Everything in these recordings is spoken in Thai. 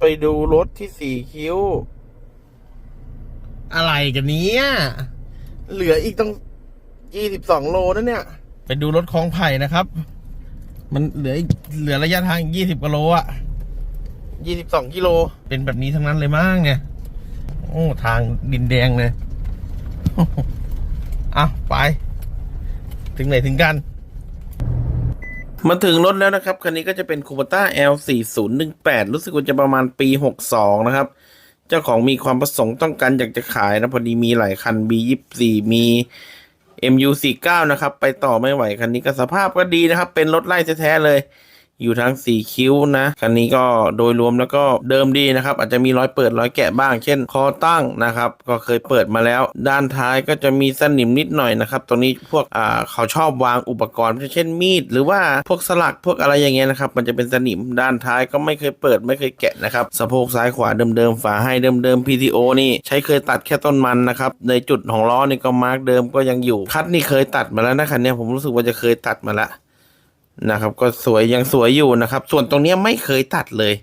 ไปดูรถที่สี่คิ้ว อะไรกันเนี้ยเหลืออีกต้องยี่สิบสองโลนะเนี่ย ไปดูรถคลองไผ่นะครับ มันเหลืออีกเหลือระยะทางยี่สิบกิโลอะยี่สิบสองกิโล เป็นแบบนี้ทั้งนั้นเลยมั้งเนี่ย โอ้ทางดินแดงเลย เอาไป ถึงไหนถึงกัน มาถึงรถแล้วนะครับ คันนี้ก็จะเป็นคูปต้า L 4 0 1 8 รู้สึกว่าจะประมาณปี 62 นะครับ เจ้าของมีความประสงค์ต้องการอยากจะขายนะ พอดีมีหลายคัน B 24 มี MU 49 นะครับ ไปต่อไม่ไหว คันนี้ก็สภาพก็ดีนะครับ เป็นรถไล่แท้ๆเลย อยู่ทั้งสีคิ้วนะ คันนี้ก็โดยรวมแล้วก็เดิมดีนะครับ อาจจะมีรอยเปิดรอยแกะบ้าง เช่น คอตั้งนะครับ ก็เคยเปิดมาแล้ว ด้านท้ายก็จะมีสนิมนิดหน่อยนะครับ ตรงนี้พวกอ่าเขาชอบวางอุปกรณ์ เช่นมีด หรือว่าพวกสลักพวกอะไรอย่างเงี้ยนะครับ มันจะเป็นสนิมด้านท้ายก็ไม่เคยเปิดไม่เคยแกะนะครับ สะโพกซ้ายขวาเดิมๆ ฝาให้เดิมๆ PTO นี่ใช้เคยตัดแค่ต้นมันนะครับ ในจุดของล้อนี่ก็มาร์กเดิมก็ยังอยู่ คัดนี่เคยตัดมาแล้วนะคันนี้ผมรู้สึกว่าจะเคยตัดมาแล้ว นะครับ ก็สวยยังสวยอยู่นะครับ ส่วนตรงนี้ไม่เคยตัดเลย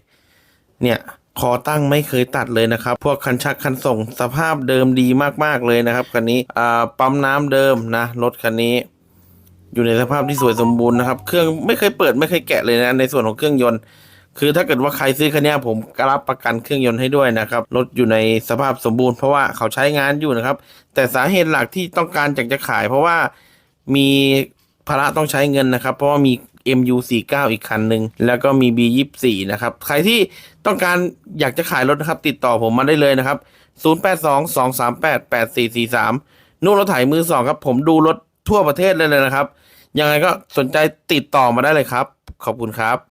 เนี่ยคอตั้งไม่เคยตัดเลยนะครับ พวกคันชักคันส่งสภาพเดิมดีมากๆเลยนะครับคันนี้อ่าปั๊มน้ำเดิมนะรถคันนี้ อยู่ในสภาพที่สวยสมบูรณ์นะครับ เครื่องไม่เคยเปิดไม่เคยแกะเลยนะในส่วนของเครื่องยนต์ คือถ้าเกิดว่าใครซื้อคันนี้ผมรับประกันเครื่องยนต์ให้ด้วยนะครับรถอยู่ในสภาพสมบูรณ์เพราะว่าเขาใช้งานอยู่นะครับ แต่สาเหตุหลักที่ต้องการอยากจะขาย เพราะว่ามี ภาระต้องใช้เงินนะครับ เพราะว่ามี MU49 อีกคันหนึ่งแล้วก็มี B24 นะครับ ใครที่ต้องการอยากจะขายรถนะครับ ติดต่อผมมาได้เลยนะครับ 0822388443 นู่นรถไถมือสองครับ ผมดูรถทั่วประเทศเลยเลยนะครับ ยังไงก็สนใจติดต่อมาได้เลยครับ ขอบคุณครับ